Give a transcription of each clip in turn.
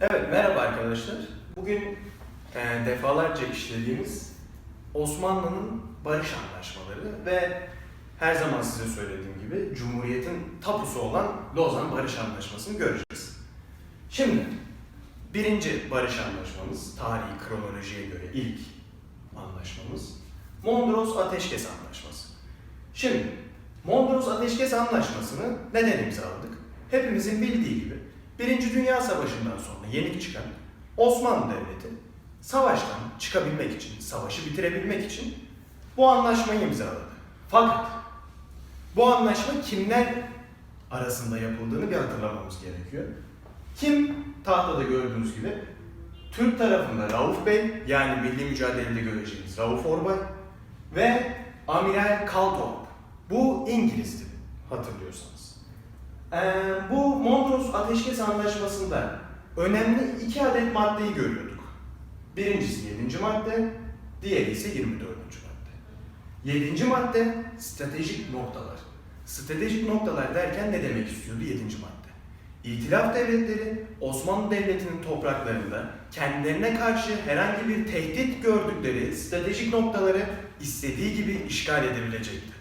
Evet, merhaba arkadaşlar. Bugün e, defalarca işlediğimiz Osmanlı'nın barış anlaşmaları ve her zaman size söylediğim gibi Cumhuriyet'in tapusu olan Lozan Barış Anlaşması'nı göreceğiz. Şimdi, birinci barış anlaşmamız, tarihi kronolojiye göre ilk anlaşmamız, Mondros Ateşkes Anlaşması. Şimdi, Mondros Ateşkes Anlaşması'nı neden imzaladık? Hepimizin bildiği gibi Birinci Dünya Savaşı'ndan sonra yenik çıkan Osmanlı Devleti savaştan çıkabilmek için, savaşı bitirebilmek için bu anlaşmayı imzaladı. Fakat bu anlaşma kimler arasında yapıldığını bir hatırlamamız gerekiyor. Kim tahtada gördüğünüz gibi Türk tarafında Rauf Bey yani milli mücadelede göreceğimiz Rauf Orbay ve Amiral Kaltorp. Bu İngiliz'di hatırlıyorsanız. Ee, bu Mondros Ateşkes Anlaşması'nda önemli iki adet maddeyi görüyorduk. Birincisi 7. madde, diğeri ise 24. madde. 7. madde stratejik noktalar. Stratejik noktalar derken ne demek istiyordu 7. madde? İtilaf devletleri Osmanlı Devleti'nin topraklarında kendilerine karşı herhangi bir tehdit gördükleri stratejik noktaları istediği gibi işgal edebilecekti.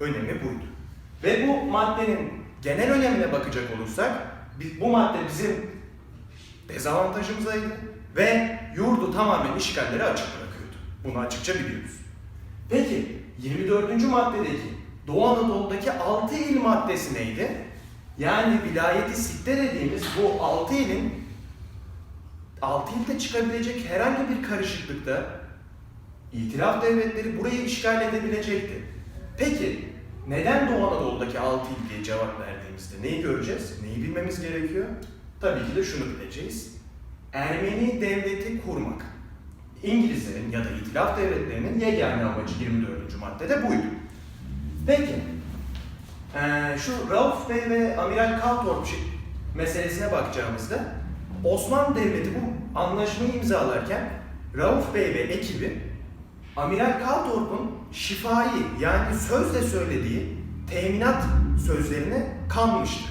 Önemi buydu. Ve bu maddenin genel önemine bakacak olursak bu madde bizim dezavantajımızdaydı ve yurdu tamamen işgalleri açık bırakıyordu. Bunu açıkça biliyoruz. Peki 24. maddedeki Doğu Anadolu'daki 6 il maddesi neydi? Yani vilayeti sitte dediğimiz bu 6 ilin 6 ilde çıkabilecek herhangi bir karışıklıkta İtilaf devletleri burayı işgal edebilecekti. Peki neden Doğu Anadolu'daki 6 il diye cevap verdiğimizde neyi göreceğiz? Neyi bilmemiz gerekiyor? Tabii ki de şunu bileceğiz. Ermeni devleti kurmak. İngilizlerin ya da İtilaf devletlerinin yegane amacı 24. maddede buydu. Peki, ee, şu Rauf Bey ve Amiral Kaltorp meselesine bakacağımızda Osmanlı Devleti bu anlaşmayı imzalarken Rauf Bey ve ekibi Amiral Kaltorp'un şifai yani sözle söylediği teminat sözlerine kanmıştı.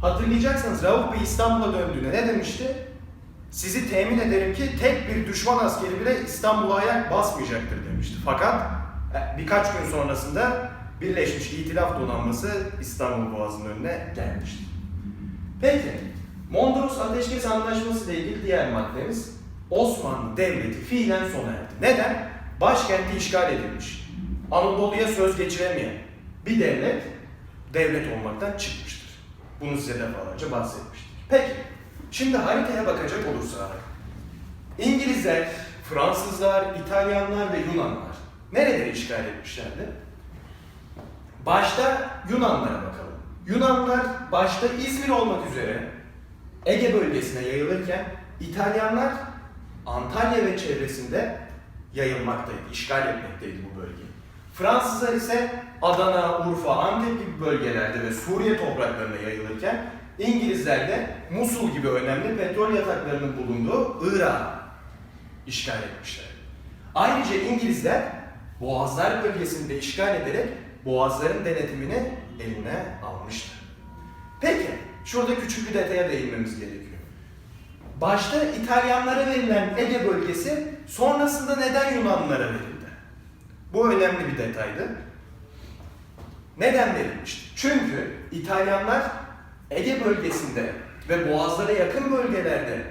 Hatırlayacaksanız Rauf Bey İstanbul'a döndüğünde ne demişti? Sizi temin ederim ki tek bir düşman askeri bile İstanbul'a ayak basmayacaktır demişti. Fakat e, birkaç gün sonrasında Birleşmiş İtilaf Donanması İstanbul Boğazı'nın önüne gelmişti. Peki, Mondros Ateşkes Anlaşması ile ilgili diğer maddemiz Osmanlı Devleti fiilen sona erdi. Neden? Başkenti işgal edilmiş. Anadolu'ya söz geçiremeyen bir devlet devlet olmaktan çıkmıştır. Bunu size defalarca bahsetmiştik. Peki, şimdi haritaya bakacak olursak İngilizler, Fransızlar, İtalyanlar ve Yunanlar nereleri işgal etmişlerdi? Başta Yunanlara bakalım. Yunanlar başta İzmir olmak üzere Ege bölgesine yayılırken İtalyanlar Antalya ve çevresinde yayılmaktaydı, işgal etmekteydi bu bölgeyi. Fransızlar ise Adana, Urfa, Antep gibi bölgelerde ve Suriye topraklarına yayılırken İngilizler de Musul gibi önemli petrol yataklarının bulunduğu Irak'ı işgal etmişler. Ayrıca İngilizler Boğazlar bölgesini de işgal ederek Boğazların denetimini eline almışlar. Peki, şurada küçük bir detaya değinmemiz gerekiyor. Başta İtalyanlara verilen Ege bölgesi sonrasında neden Yunanlılara verildi? Bu önemli bir detaydı. Neden verilmişti? Çünkü İtalyanlar Ege bölgesinde ve boğazlara yakın bölgelerde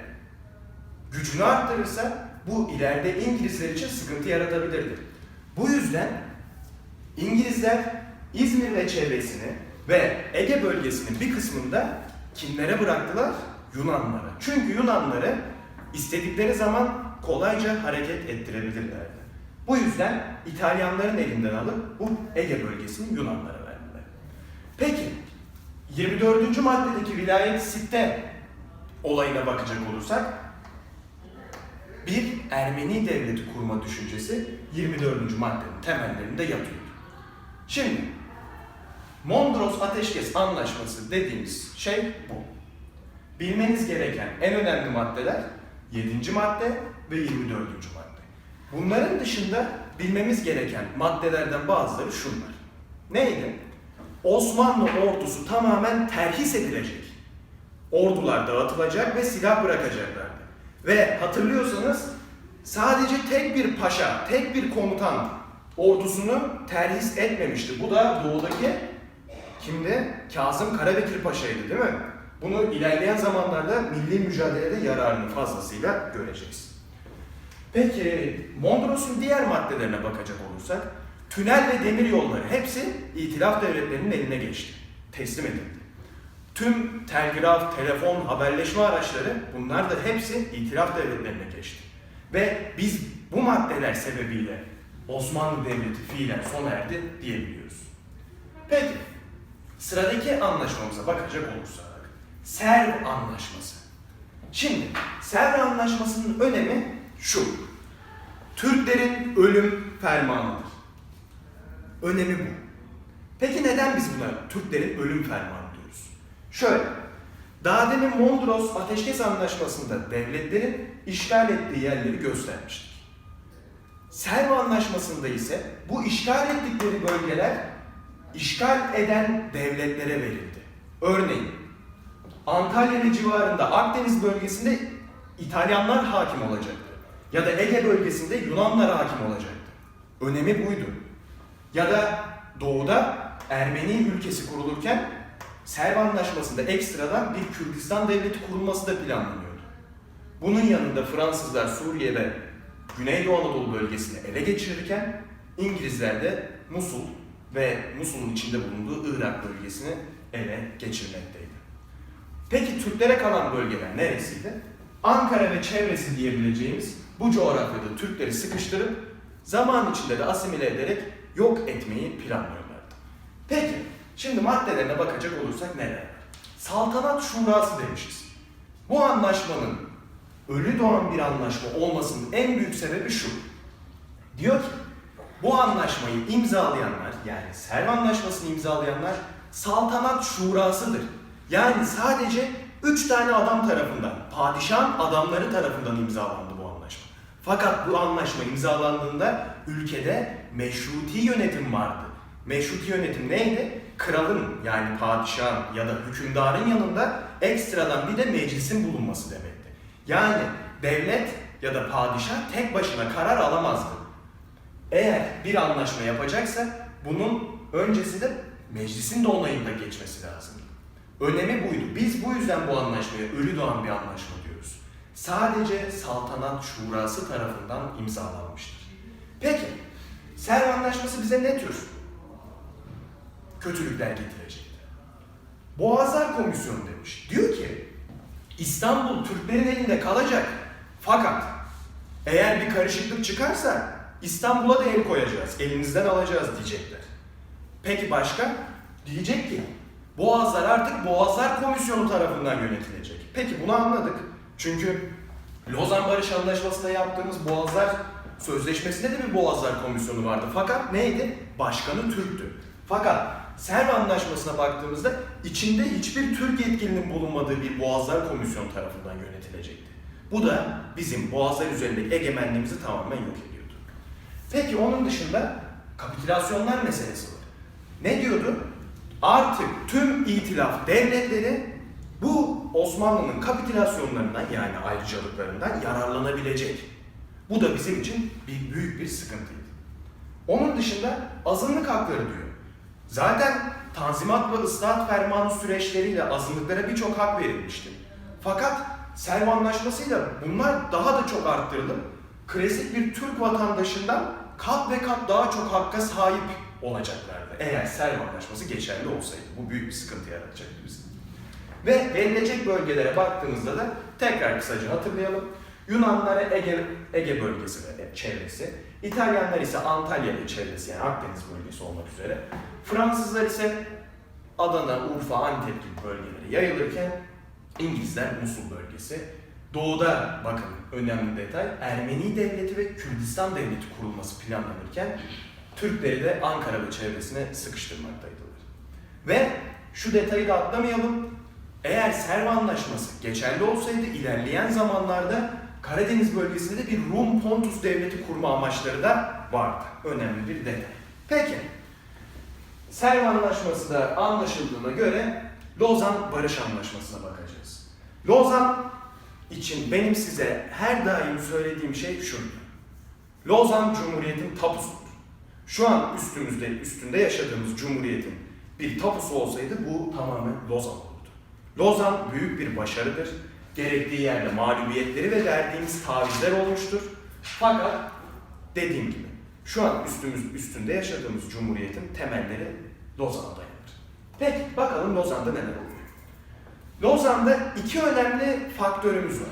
gücünü arttırırsa bu ileride İngilizler için sıkıntı yaratabilirdi. Bu yüzden İngilizler İzmir ve çevresini ve Ege bölgesinin bir kısmını da kimlere bıraktılar? Yunanlara. Çünkü Yunanları istedikleri zaman kolayca hareket ettirebilirlerdi. Bu yüzden İtalyanların elinden alıp bu Ege bölgesini Yunanlara verdiler. Peki 24. maddedeki vilayet sitte olayına bakacak olursak bir Ermeni devleti kurma düşüncesi 24. maddenin temellerinde yatıyor. Şimdi Mondros Ateşkes Anlaşması dediğimiz şey bu. Bilmeniz gereken en önemli maddeler 7. madde ve 24. madde. Bunların dışında bilmemiz gereken maddelerden bazıları şunlar. Neydi? Osmanlı ordusu tamamen terhis edilecek. ordular dağıtılacak ve silah bırakacaklardı. Ve hatırlıyorsanız sadece tek bir paşa, tek bir komutan ordusunu terhis etmemişti. Bu da doğudaki kimdi? Kazım Karabekir Paşa'ydı değil mi? Bunu ilerleyen zamanlarda milli mücadelede yararını fazlasıyla göreceğiz. Peki Mondros'un diğer maddelerine bakacak olursak tünel ve demir yolları hepsi itilaf devletlerinin eline geçti. Teslim edildi. Tüm telgraf, telefon, haberleşme araçları bunlar da hepsi itilaf devletlerine geçti. Ve biz bu maddeler sebebiyle Osmanlı Devleti fiilen sona erdi diyebiliyoruz. Peki sıradaki anlaşmamıza bakacak olursak Serv Anlaşması. Şimdi Serv Anlaşması'nın önemi şu. Türklerin ölüm fermanıdır. Önemi bu. Peki neden biz buna Türklerin ölüm fermanı diyoruz? Şöyle, daha demin Mondros Ateşkes Anlaşması'nda devletlerin işgal ettiği yerleri göstermiştik. Serv Anlaşması'nda ise bu işgal ettikleri bölgeler işgal eden devletlere verildi. Örneğin Antalya ve civarında Akdeniz bölgesinde İtalyanlar hakim olacaktı. Ya da Ege bölgesinde Yunanlar hakim olacaktı. Önemi buydu. Ya da doğuda Ermeni ülkesi kurulurken Serv Anlaşması'nda ekstradan bir Kürdistan devleti kurulması da planlanıyordu. Bunun yanında Fransızlar Suriye ve Güneydoğu Anadolu bölgesini ele geçirirken İngilizler de Musul ve Musul'un içinde bulunduğu Irak bölgesini ele geçirmekteydi. Peki Türklere kalan bölgeler neresiydi? Ankara ve çevresi diyebileceğimiz bu coğrafyada Türkleri sıkıştırıp zaman içinde de asimile ederek yok etmeyi planlıyorlardı. Peki, şimdi maddelerine bakacak olursak neler? Saltanat Şurası demişiz. Bu anlaşmanın ölü doğan bir anlaşma olmasının en büyük sebebi şu. Diyor ki, bu anlaşmayı imzalayanlar, yani Serv Anlaşması'nı imzalayanlar saltanat şurasıdır. Yani sadece üç tane adam tarafından, padişahın adamları tarafından anlaşma. Fakat bu anlaşma imzalandığında ülkede meşruti yönetim vardı. Meşruti yönetim neydi? Kralın yani padişahın ya da hükümdarın yanında ekstradan bir de meclisin bulunması demekti. Yani devlet ya da padişah tek başına karar alamazdı. Eğer bir anlaşma yapacaksa bunun öncesi de meclisin de onayında geçmesi lazımdı. Önemi buydu. Biz bu yüzden bu anlaşmaya ölü doğan bir anlaşma diyoruz. Sadece saltanat şurası tarafından imzalanmıştır. Peki, Serv Anlaşması bize ne tür kötülükler getirecekti? Boğazlar Komisyonu demiş. Diyor ki, İstanbul Türklerin elinde kalacak. Fakat eğer bir karışıklık çıkarsa İstanbul'a da el koyacağız, elinizden alacağız diyecekler. Peki başka? Diyecek ki Boğazlar artık Boğazlar Komisyonu tarafından yönetilecek. Peki bunu anladık. Çünkü Lozan Barış Anlaşması'nda yaptığımız Boğazlar Sözleşmesi'nde de bir Boğazlar Komisyonu vardı. Fakat neydi? Başkanı Türktü. Fakat Serv Anlaşması'na baktığımızda içinde hiçbir Türk yetkilinin bulunmadığı bir Boğazlar Komisyonu tarafından yönetilecekti. Bu da bizim Boğazlar üzerindeki egemenliğimizi tamamen yok ediyordu. Peki onun dışında kapitülasyonlar meselesi var. Ne diyordu? Artık tüm itilaf devletleri bu Osmanlı'nın kapitülasyonlarından yani ayrıcalıklarından yararlanabilecek. Bu da bizim için bir büyük bir sıkıntıydı. Onun dışında azınlık hakları diyor. Zaten Tanzimat ve ıslahat fermanı süreçleriyle azınlıklara birçok hak verilmişti. Fakat Serv Anlaşması'yla bunlar daha da çok arttırılıp klasik bir Türk vatandaşından kat ve kat daha çok hakka sahip olacaklardı. Eğer Serv Anlaşması geçerli olsaydı. Bu büyük bir sıkıntı yaratacaktı bize. Ve verilecek bölgelere baktığımızda da tekrar kısaca hatırlayalım. Yunanlara Ege, Ege bölgesi ve çevresi, İtalyanlar ise Antalya ve çevresi yani Akdeniz bölgesi olmak üzere, Fransızlar ise Adana, Urfa, Antep gibi bölgelere yayılırken İngilizler Musul bölgesi, Doğuda bakın önemli detay Ermeni devleti ve Kürdistan devleti kurulması planlanırken Türkleri de Ankara ve çevresine sıkıştırmaktaydılar. Ve şu detayı da atlamayalım. Eğer Serv Anlaşması geçerli olsaydı ilerleyen zamanlarda Karadeniz bölgesinde de bir Rum Pontus devleti kurma amaçları da vardı. Önemli bir detay. Peki. Serv Anlaşması da anlaşıldığına göre Lozan Barış Anlaşması'na bakacağız. Lozan için benim size her daim söylediğim şey şudur. Lozan Cumhuriyet'in tapusudur. Şu an üstümüzde, üstünde yaşadığımız Cumhuriyet'in bir tapusu olsaydı bu tamamen Lozan olurdu. Lozan büyük bir başarıdır. Gerektiği yerde mağlubiyetleri ve verdiğimiz tavizler olmuştur. Fakat dediğim gibi şu an üstümüz üstünde yaşadığımız Cumhuriyet'in temelleri Lozan'a dayanır. Peki bakalım Lozan'da neler oluyor? Lozan'da iki önemli faktörümüz var.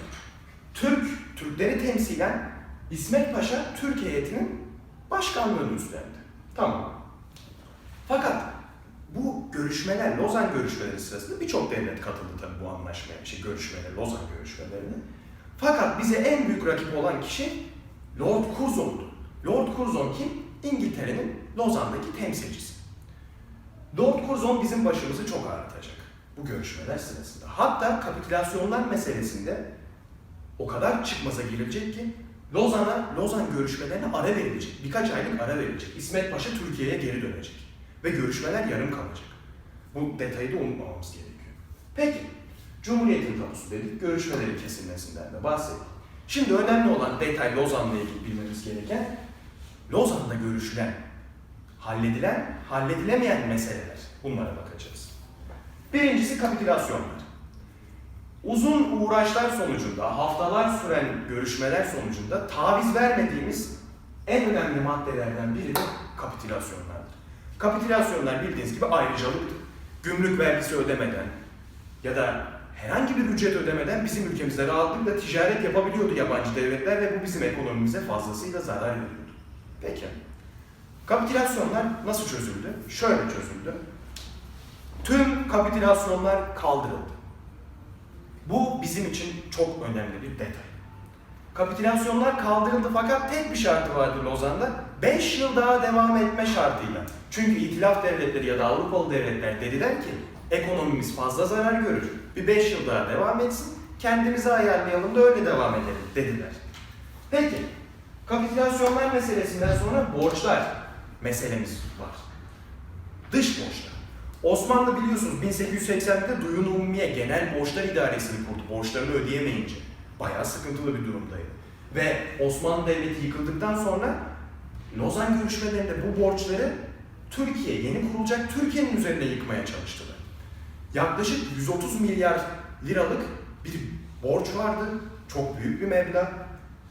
Türk, Türkleri temsilen İsmet Paşa Türk heyetinin başkanlığını üstlendi. Tamam. Fakat bu görüşmeler, Lozan görüşmeleri sırasında birçok devlet katıldı tabii bu anlaşmaya, şey görüşmelere, Lozan görüşmelerine. Fakat bize en büyük rakip olan kişi Lord Curzon'du. Lord Curzon kim? İngiltere'nin Lozan'daki temsilcisi. Lord Curzon bizim başımızı çok ağrıtacak bu görüşmeler sırasında. Hatta kapitülasyonlar meselesinde o kadar çıkmaza girilecek ki Lozan'a, Lozan görüşmelerine ara verilecek. Birkaç aylık ara verilecek. İsmet Paşa Türkiye'ye geri dönecek. Ve görüşmeler yarım kalacak. Bu detayı da unutmamamız gerekiyor. Peki, Cumhuriyet'in tapusu dedik, görüşmelerin kesilmesinden de bahsettik. Şimdi önemli olan detay Lozan'la ilgili bilmemiz gereken, Lozan'da görüşülen, halledilen, halledilemeyen meseleler. Bunlara bakacağız. Birincisi kapitülasyonlar. Uzun uğraşlar sonucunda, haftalar süren görüşmeler sonucunda taviz vermediğimiz en önemli maddelerden biri de kapitülasyonlardır. Kapitülasyonlar bildiğiniz gibi ayrıcalıktır. Gümrük vergisi ödemeden ya da herhangi bir ücret ödemeden bizim ülkemizde rahatlıkla ticaret yapabiliyordu yabancı devletler ve bu bizim ekonomimize fazlasıyla zarar veriyordu. Peki. Kapitülasyonlar nasıl çözüldü? Şöyle çözüldü. Tüm kapitülasyonlar kaldırıldı. Bu bizim için çok önemli bir detay. Kapitülasyonlar kaldırıldı fakat tek bir şartı vardı Lozan'da. 5 yıl daha devam etme şartıyla. Çünkü itilaf devletleri ya da Avrupalı devletler dediler ki ekonomimiz fazla zarar görür. Bir 5 yıl daha devam etsin. Kendimizi ayarlayalım da öyle devam edelim dediler. Peki kapitülasyonlar meselesinden sonra borçlar meselemiz var. Dış borçlar. Osmanlı biliyorsunuz 1880'de Duyun Umumiye Genel Borçlar İdaresi'ni kurdu. Borçlarını ödeyemeyince. Bayağı sıkıntılı bir durumdaydı. Ve Osmanlı Devleti yıkıldıktan sonra Lozan görüşmelerinde bu borçları Türkiye, yeni kurulacak Türkiye'nin üzerinde yıkmaya çalıştılar. Yaklaşık 130 milyar liralık bir borç vardı. Çok büyük bir meblağ.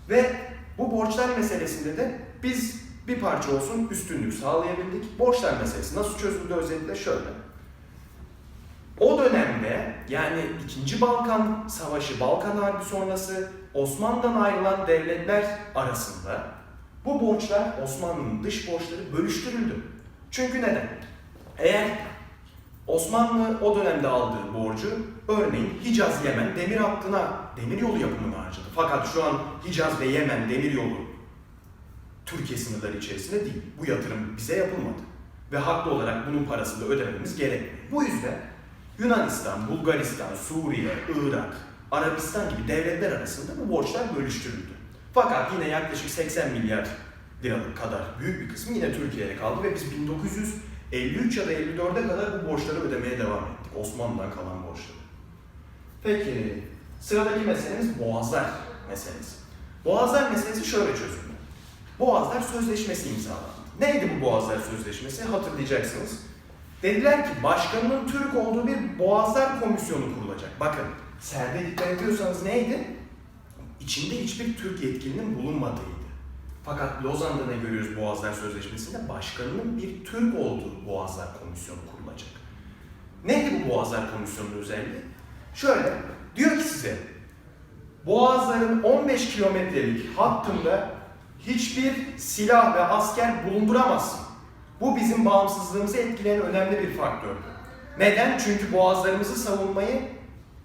Ve bu borçlar meselesinde de biz bir parça olsun üstünlük sağlayabildik. Borçlar meselesi nasıl çözüldü özetle şöyle. O dönemde yani 2. Balkan Savaşı, Balkan Harbi sonrası Osmanlı'dan ayrılan devletler arasında bu borçlar Osmanlı'nın dış borçları bölüştürüldü. Çünkü neden? Eğer Osmanlı o dönemde aldığı borcu örneğin Hicaz Yemen demir hattına demir yolu yapımına harcadı. Fakat şu an Hicaz ve Yemen demir yolu Türkiye sınırları içerisinde değil. Bu yatırım bize yapılmadı. Ve haklı olarak bunun parasını da ödememiz gerekmiyor. Bu yüzden Yunanistan, Bulgaristan, Suriye, Irak, Arabistan gibi devletler arasında bu borçlar bölüştürüldü. Fakat yine yaklaşık 80 milyar liralık kadar büyük bir kısmı yine Türkiye'ye kaldı ve biz 1953 ya da 54'e kadar bu borçları ödemeye devam ettik. Osmanlı'dan kalan borçları. Peki sıradaki meselemiz boğazlar meselesi. Boğazlar meselesi şöyle çözüldü. Boğazlar Sözleşmesi imzalandı. Neydi bu Boğazlar Sözleşmesi? Hatırlayacaksınız. Dediler ki başkanının Türk olduğu bir Boğazlar Komisyonu kurulacak. Bakın, serde dikkat ediyorsanız neydi? İçinde hiçbir Türk yetkilinin bulunmadığıydı. Fakat Lozan'da ne görüyoruz Boğazlar Sözleşmesi'nde? Başkanının bir Türk olduğu Boğazlar Komisyonu kurulacak. Neydi bu Boğazlar Komisyonu'nun özelliği? Şöyle, diyor ki size, Boğazların 15 kilometrelik hattında hiçbir silah ve asker bulunduramazsın. Bu bizim bağımsızlığımızı etkileyen önemli bir faktördü. Neden? Çünkü boğazlarımızı savunmayı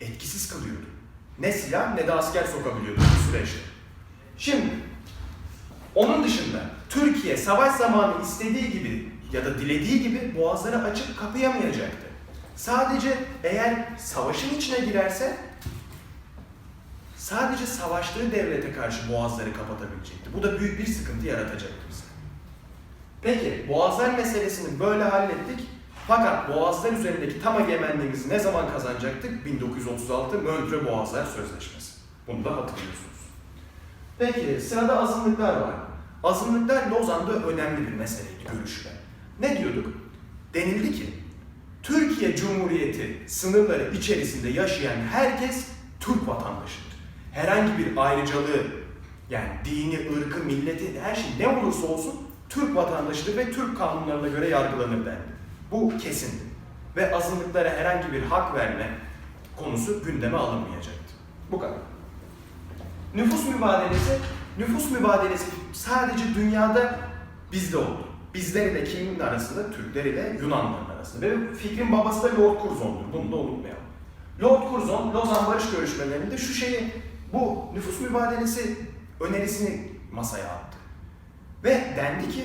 etkisiz kılıyordu. Ne silah ne de asker sokabiliyordu bu süreçte. Şimdi, onun dışında Türkiye savaş zamanı istediği gibi ya da dilediği gibi boğazları açıp kapayamayacaktı. Sadece eğer savaşın içine girerse sadece savaştığı devlete karşı boğazları kapatabilecekti. Bu da büyük bir sıkıntı yaratacaktı bize. Peki, boğazlar meselesini böyle hallettik. Fakat boğazlar üzerindeki tam egemenliğimizi ne zaman kazanacaktık? 1936 Montreux Boğazlar Sözleşmesi. Bunu da hatırlıyorsunuz. Peki sırada azınlıklar var. Azınlıklar Lozan'da önemli bir meseleydi görüşme. Ne diyorduk? Denildi ki Türkiye Cumhuriyeti sınırları içerisinde yaşayan herkes Türk vatandaşıdır. Herhangi bir ayrıcalığı yani dini, ırkı, milleti her şey ne olursa olsun Türk vatandaşıdır ve Türk kanunlarına göre yargılanır dendi. Bu kesindi. Ve azınlıklara herhangi bir hak verme konusu gündeme alınmayacaktı. Bu kadar. Nüfus mübadelesi, nüfus mübadelesi sadece dünyada bizde oldu. Bizler ile kimin arasında? Türkler ile Yunanların arasında. Ve fikrin babası da Lord Curzon'dur. Bunu da unutmayalım. Lord Curzon, Lozan Barış görüşmelerinde şu şeyi, bu nüfus mübadelesi önerisini masaya attı. Ve dendi ki,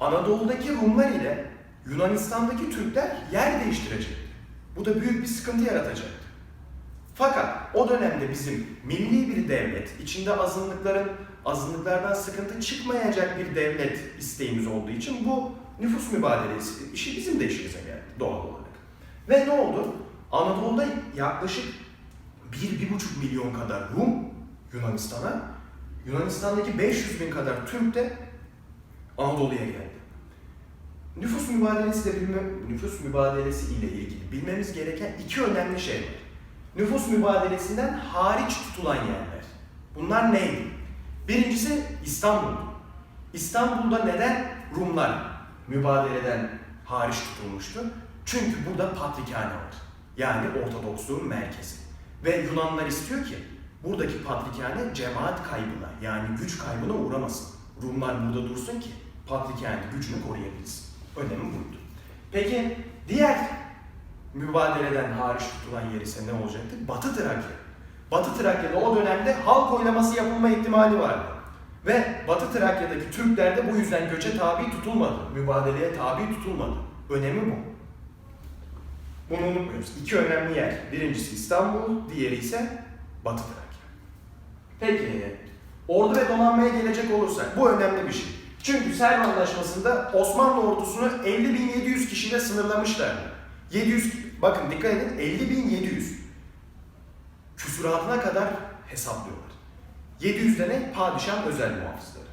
Anadolu'daki Rumlar ile Yunanistan'daki Türkler yer değiştirecekti. Bu da büyük bir sıkıntı yaratacaktı. Fakat o dönemde bizim milli bir devlet, içinde azınlıkların azınlıklardan sıkıntı çıkmayacak bir devlet isteğimiz olduğu için bu nüfus mübadelesi işi bizim de işimize geldi doğal olarak. Ve ne oldu? Anadolu'da yaklaşık 1-1,5 milyon kadar Rum Yunanistan'a, Yunanistan'daki 500 bin kadar Türk de Anadolu'ya geldi. Nüfus mübadelesi de bilmem, nüfus mübadelesi ile ilgili bilmemiz gereken iki önemli şey var. Nüfus mübadelesinden hariç tutulan yerler. Bunlar neydi? Birincisi İstanbul. İstanbul'da neden Rumlar mübadeleden hariç tutulmuştu? Çünkü burada patrikhane var. Yani Ortodoksluğun merkezi. Ve Yunanlar istiyor ki buradaki patrikhane cemaat kaybına yani güç kaybına uğramasın. Rumlar burada dursun ki patrikhane gücünü koruyabilsin. Önemi buydu. Peki diğer mübadeleden hariç tutulan yer ise ne olacaktı? Batı Trakya. Batı Trakya'da o dönemde halk oylaması yapılma ihtimali vardı. Ve Batı Trakya'daki Türkler de bu yüzden göçe tabi tutulmadı. Mübadeleye tabi tutulmadı. Önemi bu. Bunu unutmuyoruz. İki önemli yer. Birincisi İstanbul, diğeri ise Batı Trakya. Peki, ordu ve donanmaya gelecek olursak bu önemli bir şey. Çünkü Serv Anlaşması'nda Osmanlı ordusunu 50.700 kişiyle sınırlamışlar. 700, bakın dikkat edin 50.700 küsuratına kadar hesaplıyorlar. 700 de ne? Padişahın özel muhafızları.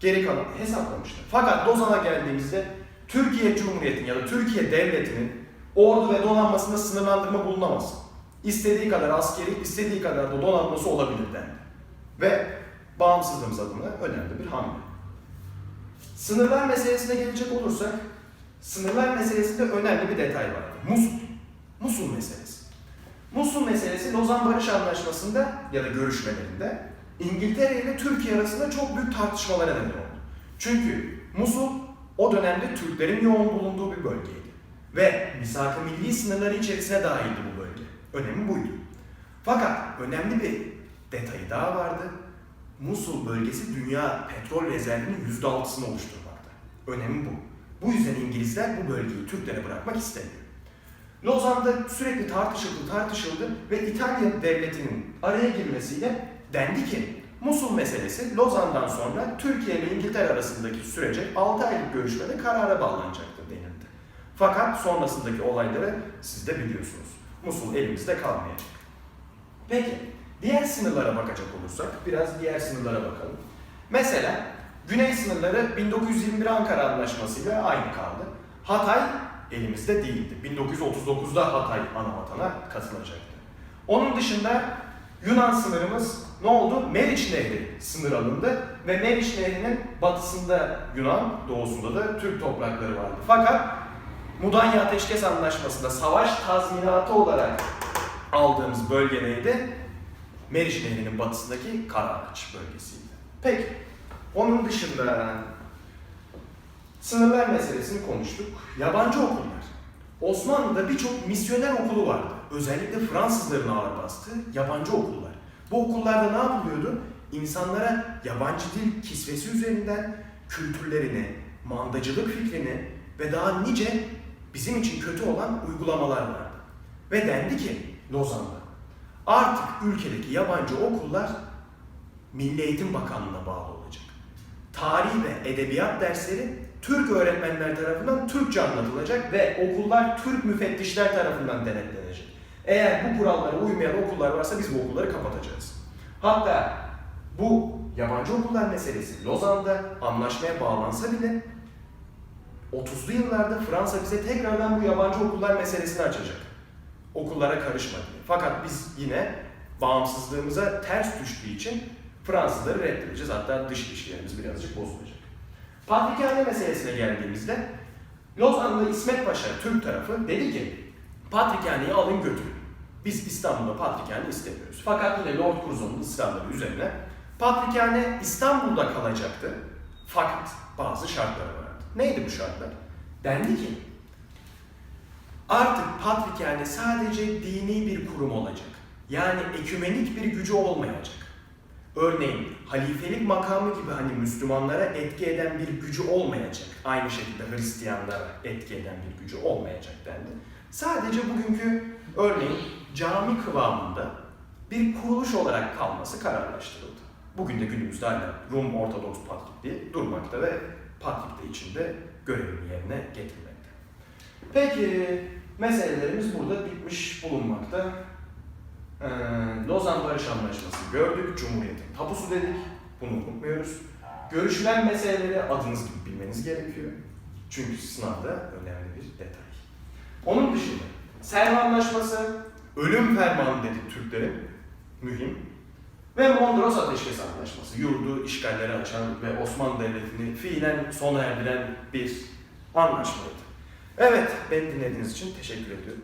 Geri kalan hesaplamışlar. Fakat Lozan'a geldiğimizde Türkiye Cumhuriyeti'nin ya da Türkiye Devleti'nin ordu ve donanmasında sınırlandırma bulunamaz. İstediği kadar askeri, istediği kadar da donanması olabilir dendi. Ve bağımsızlığımız adına önemli bir hamle. Sınırlar meselesine gelecek olursak, sınırlar meselesinde önemli bir detay var. Musul. Musul meselesi. Musul meselesi Lozan Barış Anlaşması'nda ya da görüşmelerinde İngiltere ile Türkiye arasında çok büyük tartışmalara neden oldu. Çünkü Musul o dönemde Türklerin yoğun bulunduğu bir bölgeydi. Ve misak-ı milli sınırları içerisine dahildi bu bölge. Önemi buydu. Fakat önemli bir detayı daha vardı. Musul bölgesi dünya petrol rezervinin %6'sını oluşturmakta. Önemi bu. Bu yüzden İngilizler bu bölgeyi Türklere bırakmak istemiyor. Lozan'da sürekli tartışıldı, tartışıldı ve İtalya devletinin araya girmesiyle dendi ki Musul meselesi Lozan'dan sonra Türkiye ile İngiltere arasındaki sürece 6 aylık görüşmede karara bağlanacaktır denildi. Fakat sonrasındaki olayları siz de biliyorsunuz. Musul elimizde kalmayacak. Peki, diğer sınırlara bakacak olursak, biraz diğer sınırlara bakalım. Mesela Güney sınırları 1921 Ankara Anlaşması'yla aynı kaldı. Hatay elimizde değildi. 1939'da Hatay anavatana katılacaktı. Onun dışında Yunan sınırımız ne oldu? Meriç Nehri sınır alındı ve Meriç Nehri'nin batısında Yunan, doğusunda da Türk toprakları vardı. Fakat Mudanya Ateşkes Anlaşması'nda savaş tazminatı olarak aldığımız bölge neydi? Meriç Nehri'nin batısındaki Karaağaç bölgesiydi. Peki, onun dışında sınırlar meselesini konuştuk. Yabancı okullar. Osmanlı'da birçok misyoner okulu vardı. Özellikle Fransızların ağır bastığı yabancı okullar. Bu okullarda ne yapılıyordu? İnsanlara yabancı dil kisvesi üzerinden kültürlerini, mandacılık fikrini ve daha nice bizim için kötü olan uygulamalar vardı. Ve dendi ki Lozan'da artık ülkedeki yabancı okullar Milli Eğitim Bakanlığı'na bağlı olacak. Tarih ve edebiyat dersleri Türk öğretmenler tarafından Türkçe anlatılacak ve okullar Türk müfettişler tarafından denetlenecek. Eğer bu kurallara uymayan okullar varsa biz bu okulları kapatacağız. Hatta bu yabancı okullar meselesi Lozan'da anlaşmaya bağlansa bile 30'lu yıllarda Fransa bize tekrardan bu yabancı okullar meselesini açacak. Okullara karışma. Fakat biz yine bağımsızlığımıza ters düştüğü için Fransızları reddedeceğiz. Hatta dış ilişkilerimiz birazcık bozulacak. Patrikhane meselesine geldiğimizde Lozanlı İsmet Paşa Türk tarafı dedi ki Patrikhane'yi alın götürün. Biz İstanbul'da Patrikhane istemiyoruz. Fakat yine Lord Curzon'un ısrarları üzerine Patrikhane İstanbul'da kalacaktı. Fakat bazı şartları vardı. Neydi bu şartlar? Dendi ki artık Patrikhane sadece dini bir kurum olacak. Yani ekümenik bir gücü olmayacak. Örneğin halifelik makamı gibi hani Müslümanlara etki eden bir gücü olmayacak. Aynı şekilde Hristiyanlara etki eden bir gücü olmayacak dendi. Sadece bugünkü örneğin cami kıvamında bir kuruluş olarak kalması kararlaştırıldı. Bugün de günümüzde hala Rum Ortodoks Patrikliği durmakta ve Patrik de içinde görevini yerine getirmekte. Peki meselelerimiz burada bitmiş bulunmakta. Ee, Lozan Barış Anlaşması gördük, Cumhuriyet'in tapusu dedik, bunu unutmuyoruz. Görüşülen meseleleri adınız gibi bilmeniz gerekiyor. Çünkü sınavda önemli bir detay. Onun dışında Selma Anlaşması, ölüm fermanı dedik Türklerin, mühim. Ve Mondros Ateşkes Anlaşması, yurdu işgallere açan ve Osmanlı Devleti'ni fiilen sona erdiren bir anlaşmaydı. Evet, beni dinlediğiniz için teşekkür ediyorum.